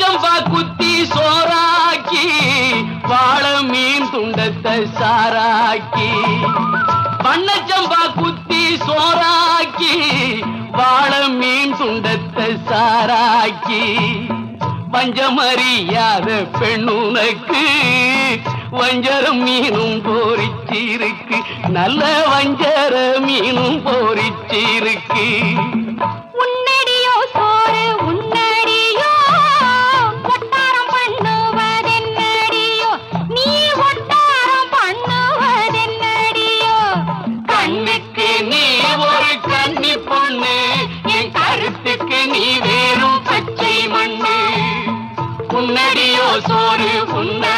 சம்பா குத்தி சோறாக்கி வாழ மீன் துண்டத்தை சாராக்கி. வண்ணச்சம்பா குத்தி சோறாக்கி வாழ மீன் துண்டத்தை சாராக்கி. பஞ்சமறியாத பெண்ணுனக்கு வஞ்சரம் மீனும் போரிச்சிருக்கு. நல்ல வஞ்சர மீனும் போரிச்சிருக்கு. ஒரு கன்னி பொண்ணு என் கருத்துக்கு நீ வேறும் பச்சை மண்ணு. உன்னடியோ சோறு உன்னை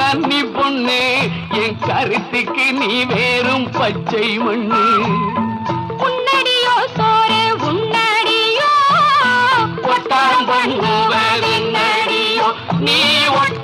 கன்னி பொண்ணு என் கருத்துக்கு நீ வேறும் பச்சை மண்ணு. உன்னடியோ சோறு உன்னடியோ நீ ஒட்டாரம்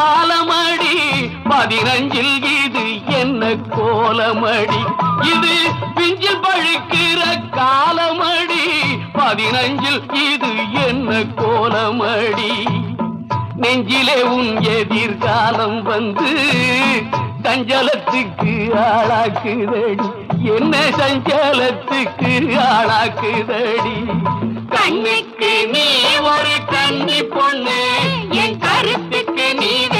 காலமடி. பதினஞ்சில் இது என்ன கோலமடி? இது பிஞ்சில் பழுக்கிற காலமடி. பதினஞ்சில் இது என்ன கோலமடி? நெஞ்சிலே உன் எதிர்காலம் வந்து சஞ்சலத்துக்கு ஆளாக்குதடி. என்ன சஞ்சலத்துக்கு ஆளாக்குதடி? கண்ணுக்கு நீ ஒரு கண்ணி பொண்ணு என் கருத்து நீ வேறும் பச்சை மண்ணு